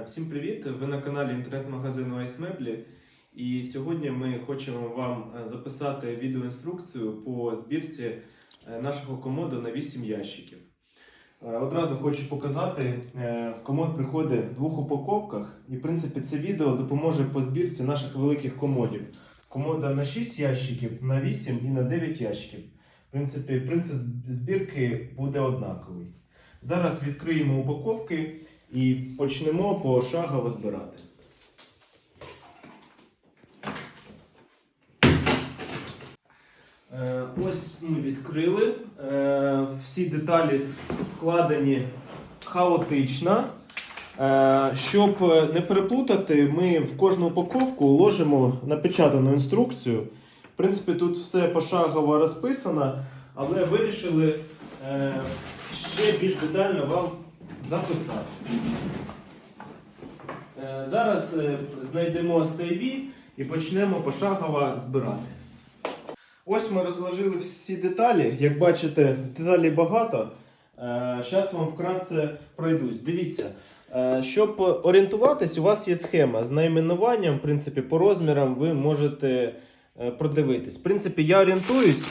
Е, Всім привіт! Ви на каналі інтернет-магазину Ice Mebli. І сьогодні ми хочемо вам е, записати відеоінструкцію по збірці е, нашого комоду на 8 ящиків. Одразу хочу показати, комод приходить в двох упаковках, і в принципі це відео допоможе по збірці наших великих комодів. Комода на 6 ящиків, на 8 і на 9 ящиків. В принципі, принцип збірки буде однаковий. Зараз відкриємо упаковки і почнемо пошагово збирати. Е, Ось ми відкрили. Е, Всі деталі складені хаотично. Е, Щоб не переплутати, ми в кожну упаковку ложимо напечатану інструкцію. В принципі, тут все пошагово розписано, але вирішили ще більш детально вам записати. Е, Зараз е, знайдемо стейві і почнемо пошагово збирати. Ось ми розложили всі деталі. Як бачите, деталей багато. Зараз вам вкратце пройдусь. Дивіться. е, Щоб орієнтуватись, у вас є схема з найменуванням, в принципі, по розмірам ви можете е, продивитись. В принципі, я орієнтуюсь.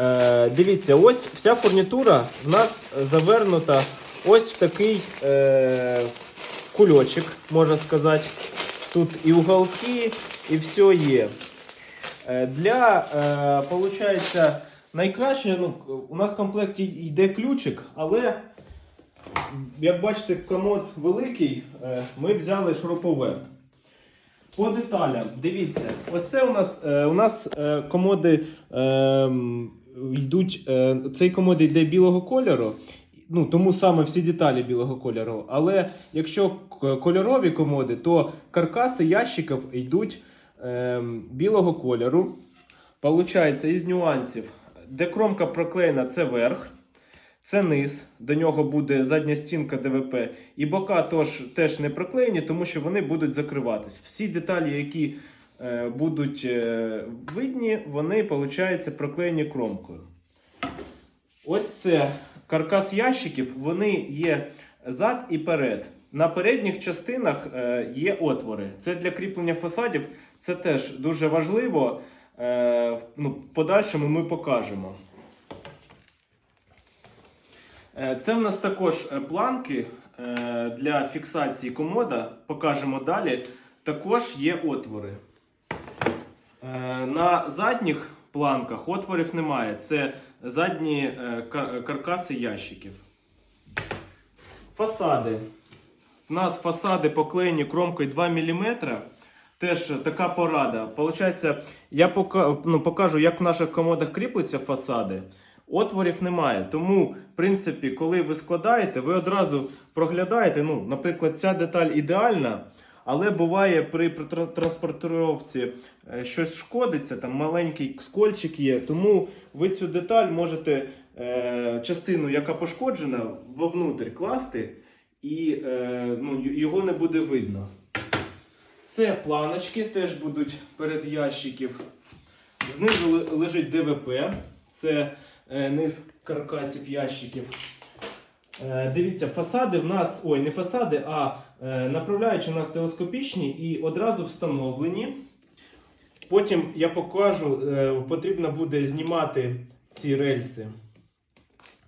Е, Дивіться, ось вся фурнітура в нас завернута ось в такий е, кульочок, можна сказати. Тут і уголки, і все є. Е, Для, е, получається, найкраще, ну, у нас в комплекті йде ключик, але, як бачите, комод великий, е, ми взяли шуруповерт. По деталям, дивіться, ось це у нас, е, у нас е, комоди е, йдуть, цей комод йде білого кольору, ну, тому саме всі деталі білого кольору. Але якщо кольорові комоди, то каркаси ящиків йдуть е, білого кольору. Получається із нюансів, де кромка проклеєна, це верх, це низ, до нього буде задня стінка ДВП, і бока тож, теж не проклеєні, тому що вони будуть закриватись. Всі деталі, які е, будуть е, видні, вони, виходить, проклеєні кромкою. Ось це каркас ящиків, вони є зад і перед. На передніх частинах е, є отвори. Це для кріплення фасадів, це теж дуже важливо. Е, ну, подальшому ми покажемо. Е, Це в нас також планки для фіксації комода. Покажемо далі. Також є отвори. На задніх планках отворів немає. Це задні е, каркаси ящиків. Фасади. У нас фасади поклеєні кромкою 2 мм. Теж така порада. Получається, я пока, ну, покажу, як в наших комодах кріпляться фасади. Отворів немає. Тому, в принципі, коли ви складаєте, ви одразу проглядаєте. Ну, наприклад, ця деталь ідеальна, але буває при тр- транспортировці е, щось шкодиться, там маленький скольчик є. Тому ви цю деталь можете е, частину, яка пошкоджена, вовнутрь класти, і е, ну, його не буде видно. Це планочки теж будуть перед ящиків. Знизу лежить ДВП, це е, низ каркасів ящиків. Е, дивіться, фасади в нас, ой, не фасади, а е, направляючі у нас телескопічні і одразу встановлені. Потім я покажу, е, потрібно буде знімати ці рельси.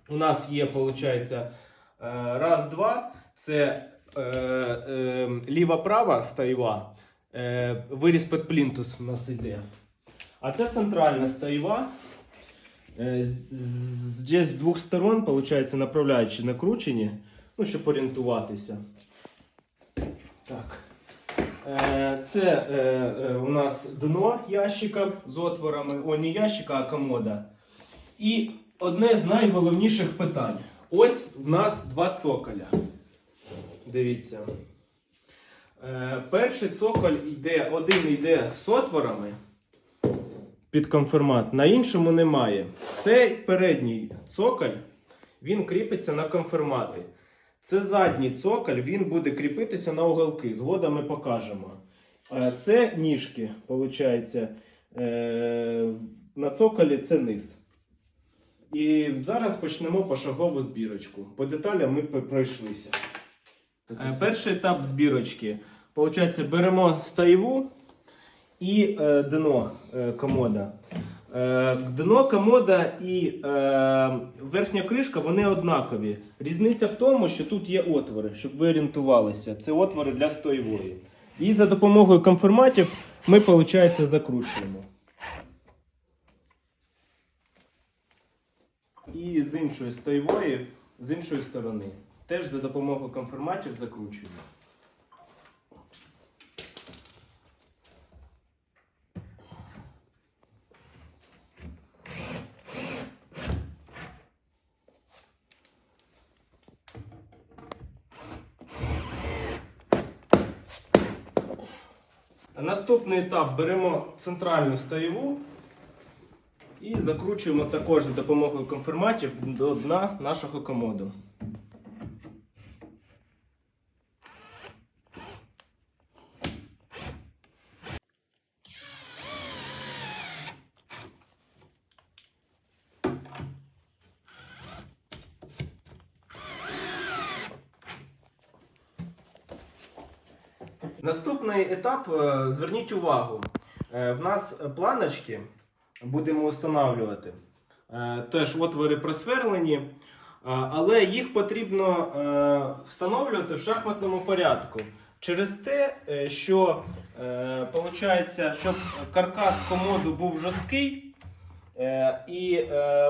У нас є, виходить, раз, два. Це е, е, ліва-права стайва. Е, виріз під плінтус у нас йде. А це центральна стайва. Е, Здесь з двох сторон, виходить, направляючі накручені, ну, щоб орієнтуватися. Так. Е, Це е, у нас дно ящика з отворами, о, не ящика, а комода. І одне з найголовніших питань. Ось в нас два цоколя. Дивіться. Перший цоколь йде, один йде з отворами під конфірмат, на іншому немає. Цей передній цоколь він кріпиться на конфірмати. Це задній цоколь, він буде кріпитися на уголки. Згодом ми покажемо. Це ніжки, виходить. Е, На цоколі це низ. І зараз почнемо пошагову збірочку. По деталям ми пройшлися. Е, Перший етап збірочки. Получається, беремо стаєву і е, дно е, комода. Е, дно комода і е, верхня кришка вони однакові. Різниця в тому, що тут є отвори, щоб ви орієнтувалися. Це отвори для стоєвої. І за допомогою конформатів ми, виходить, закручуємо. І з іншої стоєвої, з іншої сторони. Теж за допомогою конформатів закручуємо. Наступний етап беремо центральну стаєву і закручуємо також за допомогою конформатів до дна нашого комоду. Наступний етап, е, зверніть увагу. Е, В нас планочки будемо встановлювати. Е, Теж отвори просверлені, е, але їх потрібно встановлювати в шахматному порядку. Через те, що получається, щоб каркас комоду був жорсткий, і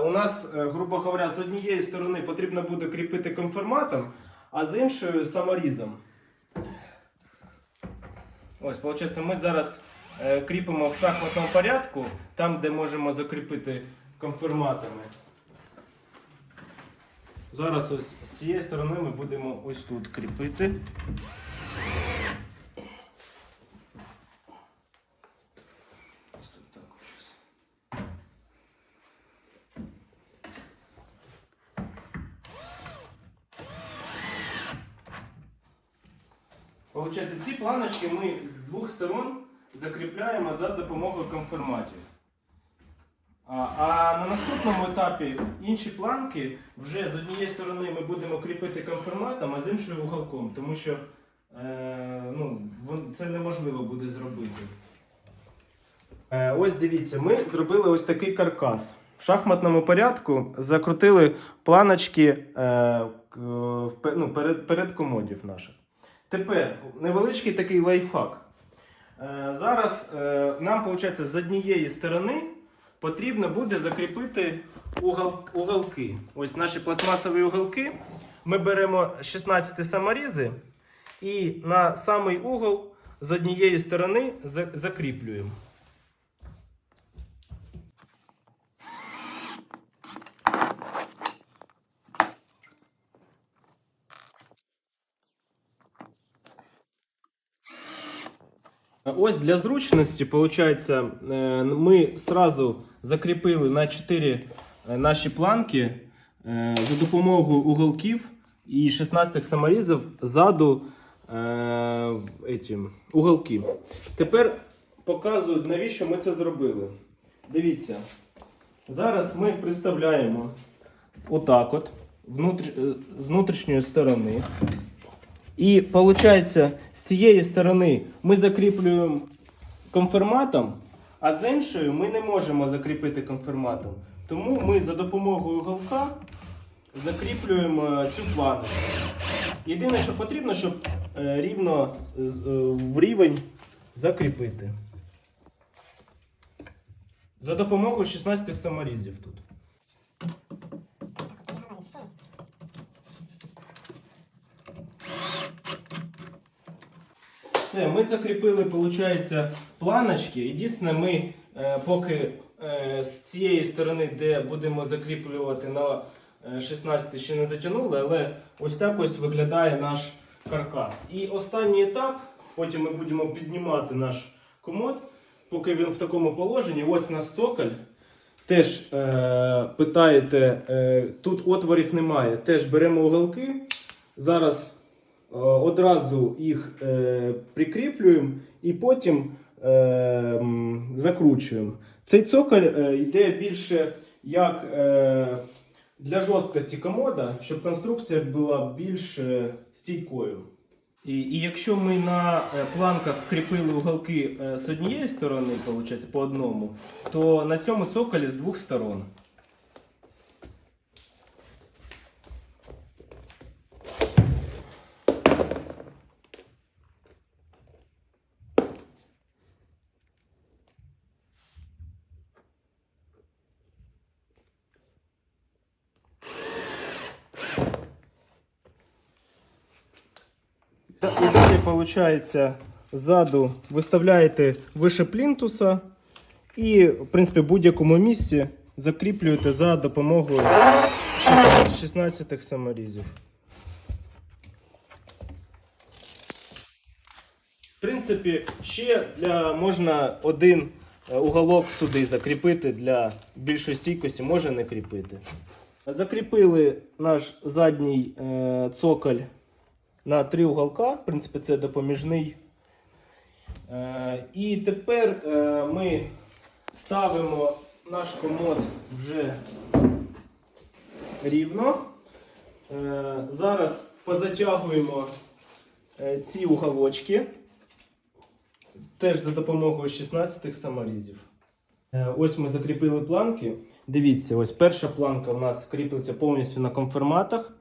у нас, грубо говоря, з однієї сторони потрібно буде кріпити конформатом, а з іншої саморізом. Ось, виходить, ми зараз е, кріпимо в шахматному порядку, там, де можемо закріпити конформатами. Зараз ось з цієї сторони ми будемо ось тут кріпити. Ось тут так ось. Получається, ці планочки ми з двох сторон закріпляємо за допомогою конформатів. А, а на наступному етапі інші планки вже з однієї сторони ми будемо кріпити конформатом, а з іншої уголком, тому що е, ну, це неможливо буде зробити. Е, ось дивіться, ми зробили ось такий каркас. В шахматному порядку закрутили планочки е, к- ну, перед, перед комодів наших. Тепер невеличкий такий лайфхак. Е, зараз е, нам, виходить, з однієї сторони потрібно буде закріпити угол, уголки. Ось наші пластмасові уголки. Ми беремо 16 саморізи і на самий угол з однієї сторони закріплюємо. Ось для зручності, виходить, ми сразу закріпили на 4 наші планки е, за допомогою уголків і 16 саморізів ззаду е, этим, уголки. Тепер показую, навіщо ми це зробили. Дивіться, зараз ми представляємо отак от е, з внутрішньої сторони. І виходить, з цієї сторони ми закріплюємо конфірматом, а з іншої ми не можемо закріпити конфірматом. Тому ми за допомогою голка закріплюємо цю планочку. Єдине, що потрібно, щоб е, рівно е, в рівень закріпити. За допомогою 16 саморізів тут. Все, ми закріпили, виходить, планочки. Дійсно ми е, поки е, з цієї сторони, де будемо закріплювати на е, 16 ще не затягнули, але ось так ось виглядає наш каркас. І останній етап, потім ми будемо піднімати наш комод, поки він в такому положенні. Ось у нас цоколь. Теж е, питаєте, е, тут отворів немає. Теж беремо уголки. Зараз Е, одразу їх е, прикріплюємо і потім е, закручуємо. Цей цоколь е, йде більше як е, для жорсткості комода, щоб конструкція була більш е, стійкою. І, і якщо ми на е, планках кріпили уголки е, з однієї сторони, виходить, по одному, то на цьому цоколі з двох сторон. І далі, виходить, ззаду виставляєте вище плінтуса і, в принципі, в будь-якому місці закріплюєте за допомогою 16 саморізів. В принципі, ще для, можна один е, уголок сюди закріпити для більшої стійкості, може не кріпити. Закріпили наш задній е, цоколь на три уголка. В принципі, це допоміжний. Е, і тепер е, ми ставимо наш комод вже рівно. Е, зараз позатягуємо ці уголочки. Теж за допомогою 16 саморізів. Ось ми закріпили планки. Дивіться, ось перша планка у нас кріпиться повністю на конферматах.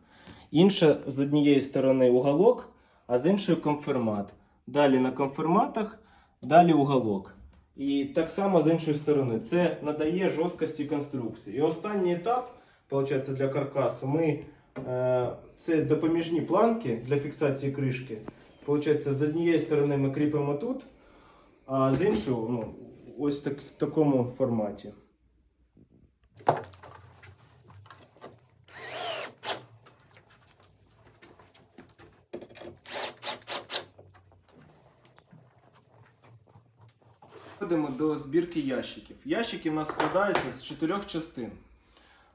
Інша з однієї сторони уголок, а з іншої конфермат. Далі на конферматах, далі уголок. І так само з іншої сторони. Це надає жорсткості конструкції. І останній етап, виходить, для каркасу, ми, е, це допоміжні планки для фіксації кришки. Получається, з однієї сторони ми кріпимо тут, а з іншої ну, ось так, в такому форматі. Переходимо до збірки ящиків. Ящики в нас складаються з чотирьох частин.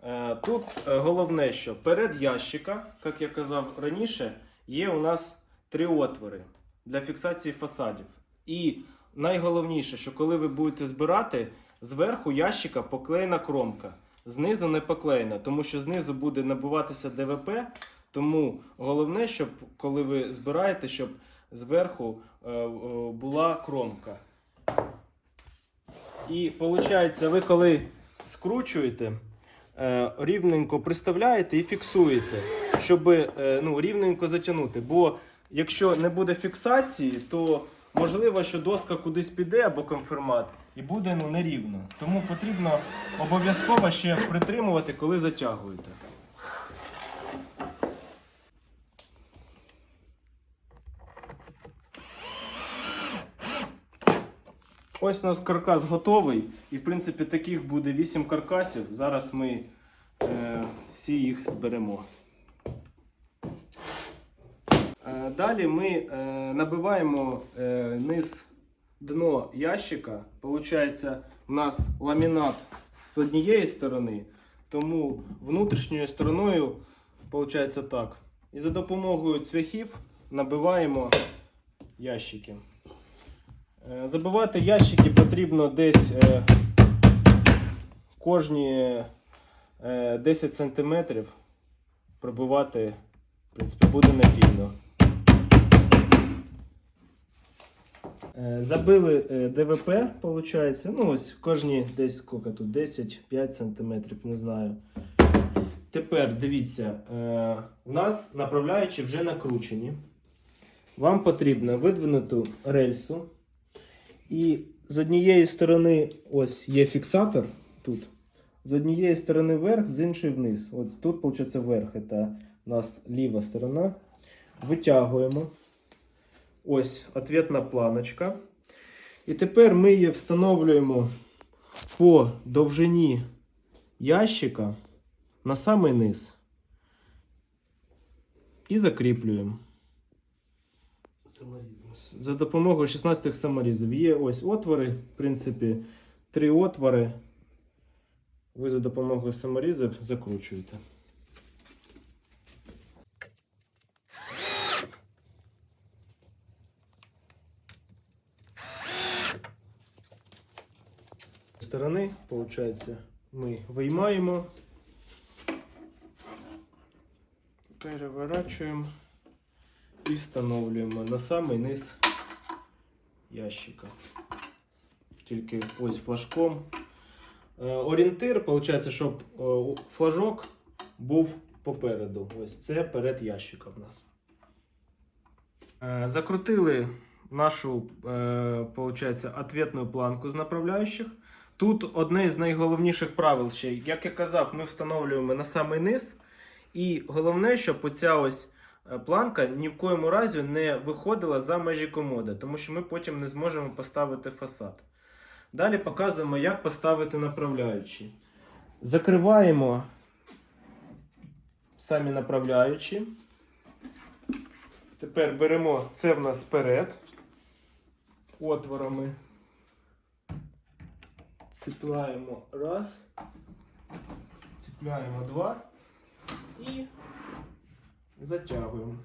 Е, Тут е, головне, що перед ящика, як я казав раніше, є у нас три отвори для фіксації фасадів. І найголовніше, що коли ви будете збирати, зверху ящика поклеєна кромка, знизу не поклеєна, тому що знизу буде набуватися ДВП. Тому головне, щоб коли ви збираєте, щоб зверху е, була кромка. І виходить, ви коли скручуєте, е, рівненько приставляєте і фіксуєте, щоб е, ну, рівненько затягнути. Бо якщо не буде фіксації, то можливо, що доска кудись піде або конфірмат і буде ну, нерівно. Тому потрібно обов'язково ще притримувати, коли затягуєте. Ось у нас каркас готовий. І в принципі таких буде 8 каркасів. Зараз ми е, всі їх зберемо. Е, далі ми е, набиваємо е, низ дно ящика. Получається, у нас ламінат з однієї сторони, тому внутрішньою стороною виходить так. І за допомогою цвяхів набиваємо ящики. Е, Забивати ящики потрібно десь е, кожні е, 10 см пробивати, в принципі, буде надійно. Е, Забили е, ДВП, виходить. Ну, ось кожні десь скільки тут, 10-5 см, не знаю. Тепер дивіться, е, у нас направляючі вже накручені. Вам потрібно видвинути рельсу. І з однієї сторони ось є фіксатор тут. З однієї сторони вверх, з іншої вниз. От тут, виходить, вверх. Це у нас ліва сторона. Витягуємо. Ось ответна планочка. І тепер ми її встановлюємо по довжині ящика на самий низ. І закріплюємо. За допомогою 16 саморізів. Є ось отвори, в принципі, три отвори. Ви за допомогою саморізів закручуєте. Сторони, виходить, ми виймаємо, переворачуємо і встановлюємо на самий низ ящика. Тільки ось флажком. Е, Орієнтир, виходить, щоб е, флажок був попереду. Ось це перед ящика в нас. Е, Закрутили нашу, получается, ответную планку з направляючих. Тут одне з найголовніших правил ще, як я казав, ми встановлюємо на самий низ. І головне, щоб оця ось планка ні в коєму разі не виходила за межі комода, тому що ми потім не зможемо поставити фасад. Далі показуємо, як поставити направляючі. Закриваємо самі направляючі. Тепер беремо це в нас вперед отворами. Цепляємо раз, цепляємо два і затягуємо.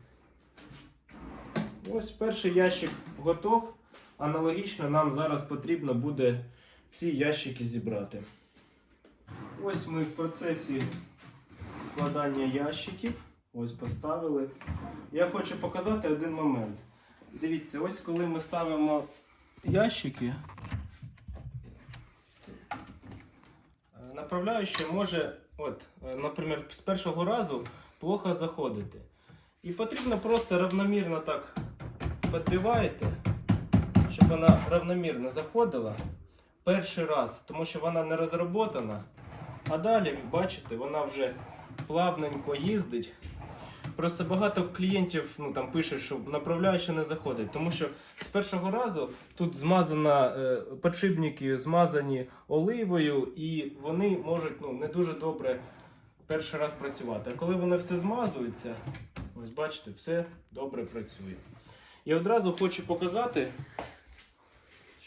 Ось перший ящик готов. Аналогічно нам зараз потрібно буде всі ящики зібрати. Ось ми в процесі складання ящиків. Ось поставили. Я хочу показати один момент. Дивіться, ось коли ми ставимо ящики, направляючий може, от, наприклад, з першого разу плохо заходити. І потрібно просто равномірно так підбиваєте, щоб вона равномірно заходила перший раз, тому що вона не розроботана. А далі, бачите, вона вже плавненько їздить. Просто багато клієнтів ну, там пишуть, що направляючи не заходить, тому що з першого разу тут змазана е, подшипники змазані оливою, і вони можуть ну, не дуже добре перший раз працювати. А коли воно все змазується, ось бачите, все добре працює. Я одразу хочу показати.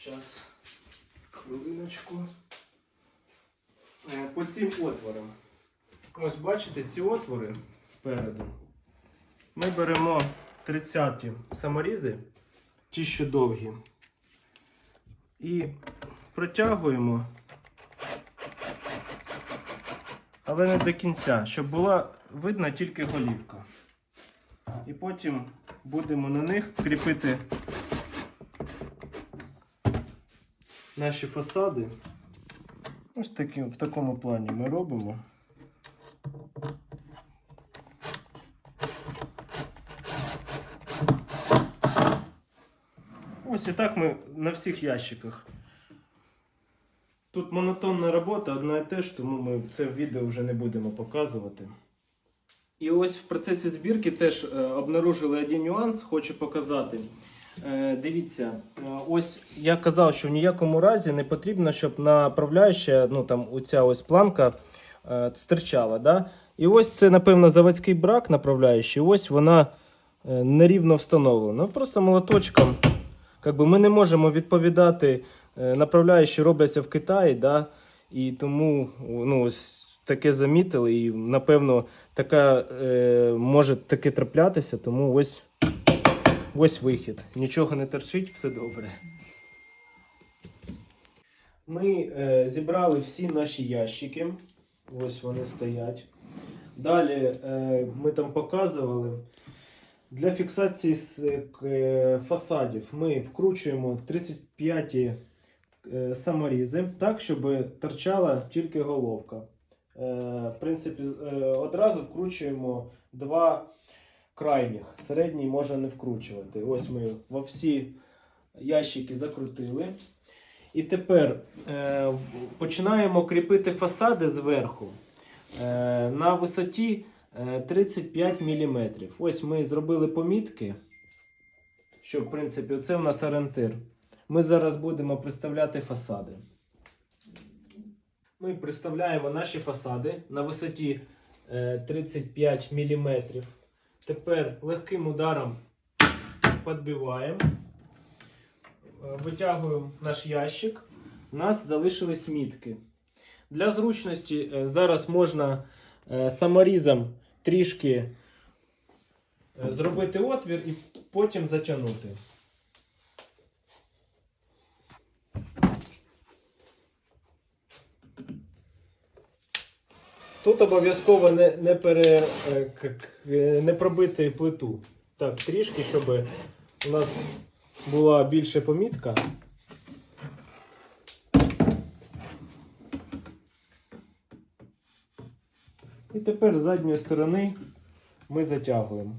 Зараз, хвилиночку. Е, По цим отворам. Ось бачите ці отвори спереду. Ми беремо 30 саморізи, ті, що довгі, і протягуємо, але не до кінця, щоб була видна тільки голівка. І потім будемо на них кріпити наші фасади. Ось такі, в такому плані ми робимо. Ось і так ми на всіх ящиках. Тут монотонна робота, одна і те ж, тому ми це відео вже не будемо показувати. І ось в процесі збірки теж е, обнаружили один нюанс, хочу показати. Е, дивіться, е, ось я казав, що в ніякому разі не потрібно, щоб направляюча, ну там оця ось планка стирчала. Да? І ось це, напевно, заводський брак направляючий, ось вона нерівно встановлена. Просто молоточком. Как би, ми не можемо відповідати, направляючі робляться в Китаї, да? і тому ну, ось таке замітили, і напевно така, е, може таке траплятися, тому ось, ось вихід. Нічого не торчить, все добре. Ми е, зібрали всі наші ящики. Ось вони стоять. Далі е, ми там показували. Для фіксації е, фасадів ми вкручуємо 35 е, саморізи так, щоб торчала тільки головка. Е, В принципі, е, одразу вкручуємо два крайніх. Середній можна не вкручувати. Ось ми во всі ящики закрутили. І тепер е, починаємо кріпити фасади зверху е, на висоті е, 35 мм. Ось ми зробили помітки, що в принципі це у нас орієнтир. Ми зараз будемо представляти фасади. Ми представляємо наші фасади на висоті е, 35 мм. Тепер легким ударом підбиваємо, Е, витягуємо наш ящик. У нас залишились мітки. Для зручності е, зараз можна е, саморізом трішки е, зробити отвір і потім затягнути. Тут обов'язково не, не, пере, е, к- не пробити плиту. Так, трішки, щоб у нас була більше помітка. І тепер з задньої сторони ми затягуємо.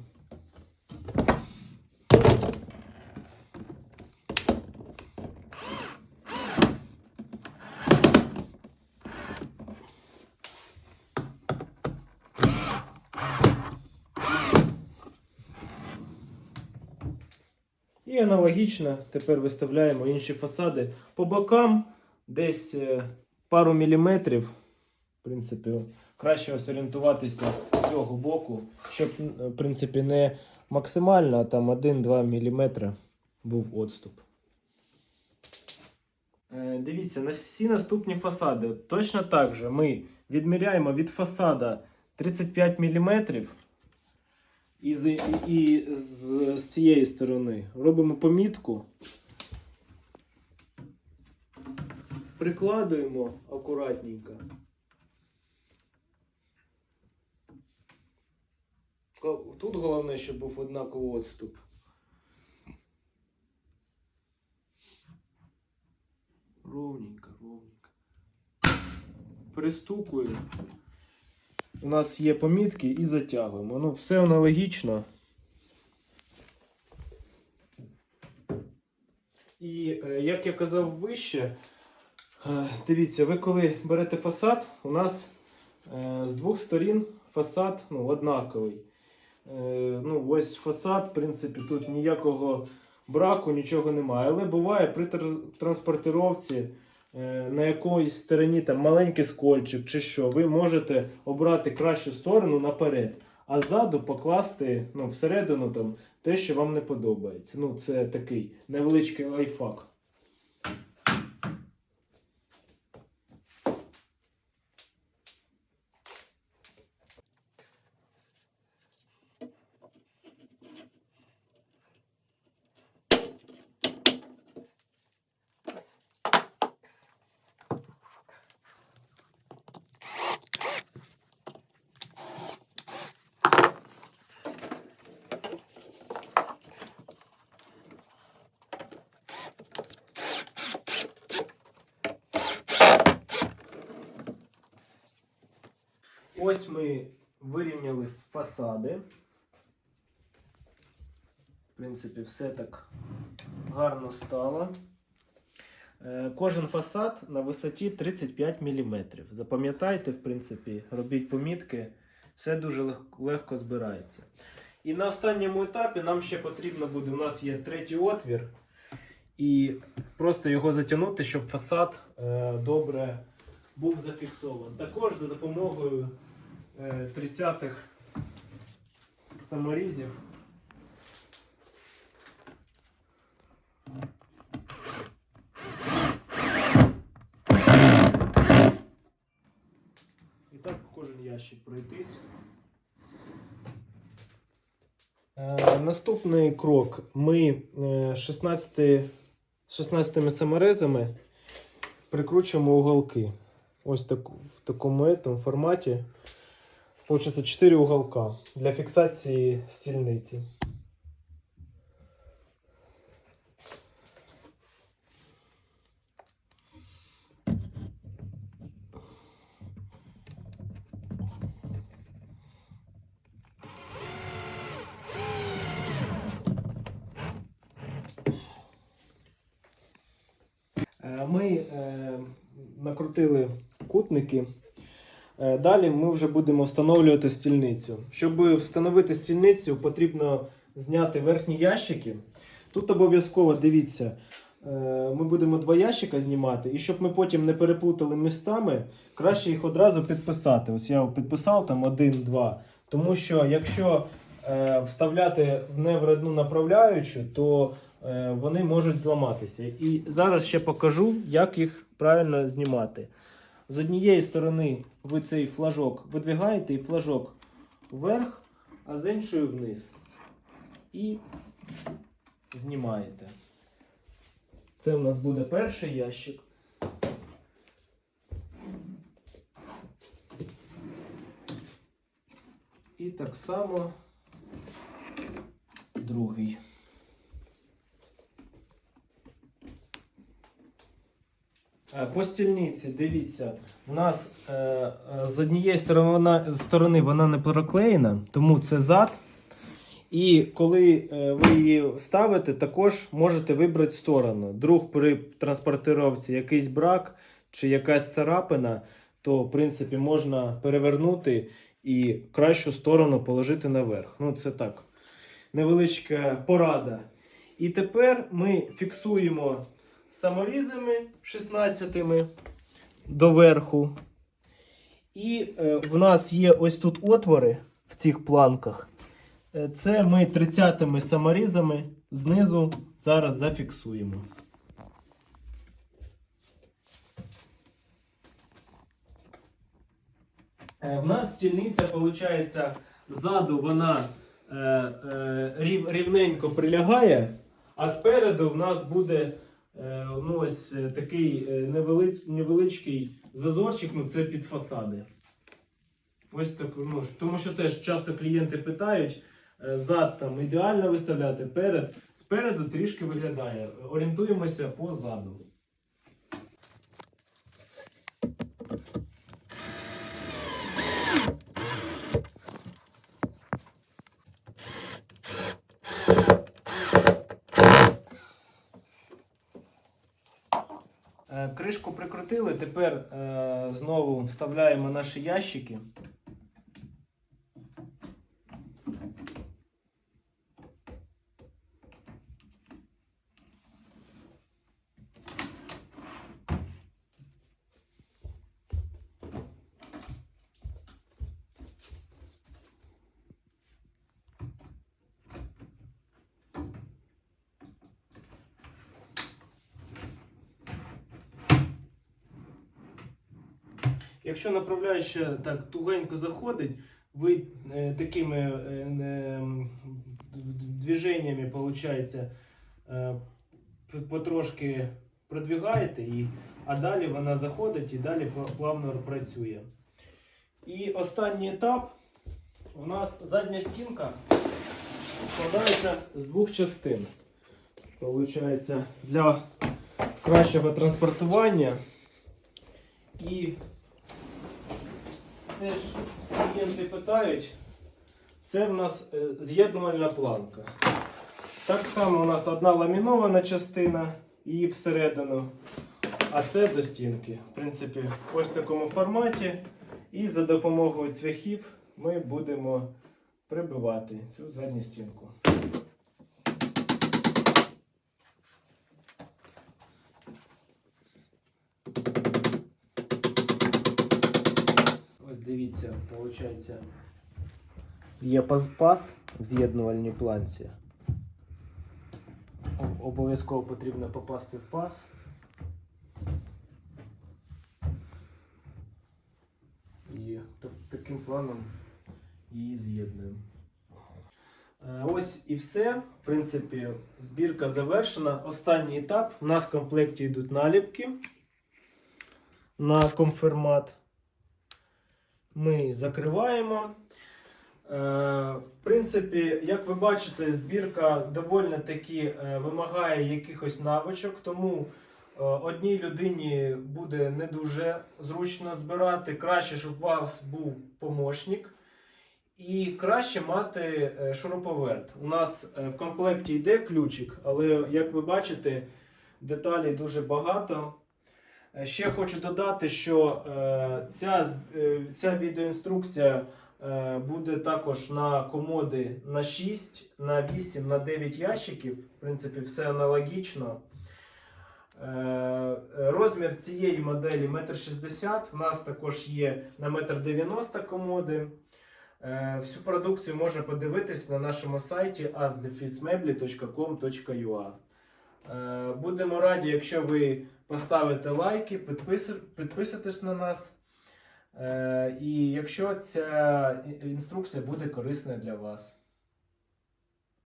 І аналогічно тепер виставляємо інші фасади по бокам десь е, пару міліметрів. В принципі, краще ось орієнтуватися з цього боку, щоб в принципі не максимально, а там 1-2 мм був відступ. Е, Дивіться, на всі наступні фасади точно так же ми відміряємо від фасада 35 мм. І з, і з, з цієї сторони робимо помітку. Прикладуємо акуратненько. Тут головне, щоб був однаковий відступ. Ровненько, ровненько. Пристукуємо. У нас є помітки і затягуємо. Ну, все аналогічно. І е, як я казав вище, е, дивіться, ви коли берете фасад, у нас е, з двох сторін фасад ну, однаковий. Ну, ось фасад, в принципі, тут ніякого браку, нічого немає. Але буває при транспортировці на якоїсь стороні там маленький скольчик чи що, ви можете обрати кращу сторону наперед, а ззаду покласти ну, всередину там, те, що вам не подобається. Ну, це такий невеличкий лайфхак. Ось ми вирівняли фасади. В принципі, все так гарно стало. Е, Кожен фасад на висоті 35 мм. Запам'ятайте, в принципі, робіть помітки, все дуже лег- легко збирається. І на останньому етапі нам ще потрібно буде, у нас є третій отвір, і просто його затягнути, щоб фасад е, добре був зафіксований. Також за допомогою 30-х саморізів. І так кожен ящик пройтись. Е, наступний крок. Ми е, 16, 16 саморезами прикручуємо уголки. Ось так, в такому етому форматі. Получиться 4 уголка для фіксації стільниці. Е, Ми е, накрутили кутники. Е, Далі ми вже будемо встановлювати стільницю. Щоб встановити стільницю, потрібно зняти верхні ящики. Тут обов'язково дивіться, е, ми будемо два ящика знімати, і щоб ми потім не переплутали містами, краще їх одразу підписати. Ось я підписав там один-два. Тому що якщо е, вставляти в не в одну направляючу, то вони можуть зламатися. І зараз ще покажу, як їх правильно знімати. З однієї сторони ви цей флажок видвигаєте і флажок вверх, а з іншої вниз. І знімаєте. Це у нас буде перший ящик. І так само другий. По стільниці, дивіться, у нас е, е, з однієї сторони вона, сторони вона не проклеєна, тому це зад. І коли е, ви її ставите, також можете вибрати сторону. Друг при транспортировці якийсь брак чи якась царапина, то в принципі можна перевернути і кращу сторону положити наверх. Ну, це так. Невеличка порада. І тепер ми фіксуємо саморізами 16 доверху. І е, в нас є ось тут отвори в цих планках. Е, Це ми 30 саморізами знизу зараз зафіксуємо. Е, В нас стільниця, виходить, ззаду вона е, рів, рівненько прилягає, а спереду в нас буде ну, ось е, такий е, невелич, невеличкий зазорчик, ну це під фасади. Ось так, ну, тому що теж часто клієнти питають, е, зад там ідеально виставляти, перед, спереду трішки виглядає. Орієнтуємося по заду. Е, Кришку тепер е, знову вставляємо наші ящики. Якщо направляюча так тугенько заходить, ви е, такими е, не, движеннями, виходить, е, потрошки продвигаєте, і, а далі вона заходить і далі плавно працює. І останній етап у нас задня стінка складається з двох частин. Получається для кращого транспортування і теж клієнти питають, це в нас е, з'єднувальна планка. Так само у нас одна ламінована частина і всередину, а це до стінки. В принципі, ось в такому форматі. І за допомогою цвяхів ми будемо прибивати цю задню стінку. Дивіться, виходить, є паз в з'єднувальній планці. Обов'язково потрібно попасти в паз. І таким планом її з'єднуємо. Е, Ось і все. В принципі, збірка завершена. Останній етап. У нас в комплекті йдуть наліпки на конфермат ми закриваємо. Е, в принципі, як ви бачите, збірка доволі таки е, вимагає якихось навичок, тому е, одній людині буде не дуже зручно збирати. Краще, щоб у вас був помощник. І краще мати шуруповерт. У нас в комплекті йде ключик, але як ви бачите, деталей дуже багато. Е, Ще хочу додати, що е, ця, е, ця відеоінструкція буде також на комоди на 6, на 8, на 9 ящиків. В принципі, все аналогічно. Розмір цієї моделі 1,60 м. У нас також є на 1,90 м комоди. Всю продукцію можна подивитись на нашому сайті asdefismebli.com.ua Будемо раді, якщо ви поставите лайки, підписатись на нас. Е, І якщо ця інструкція буде корисна для вас.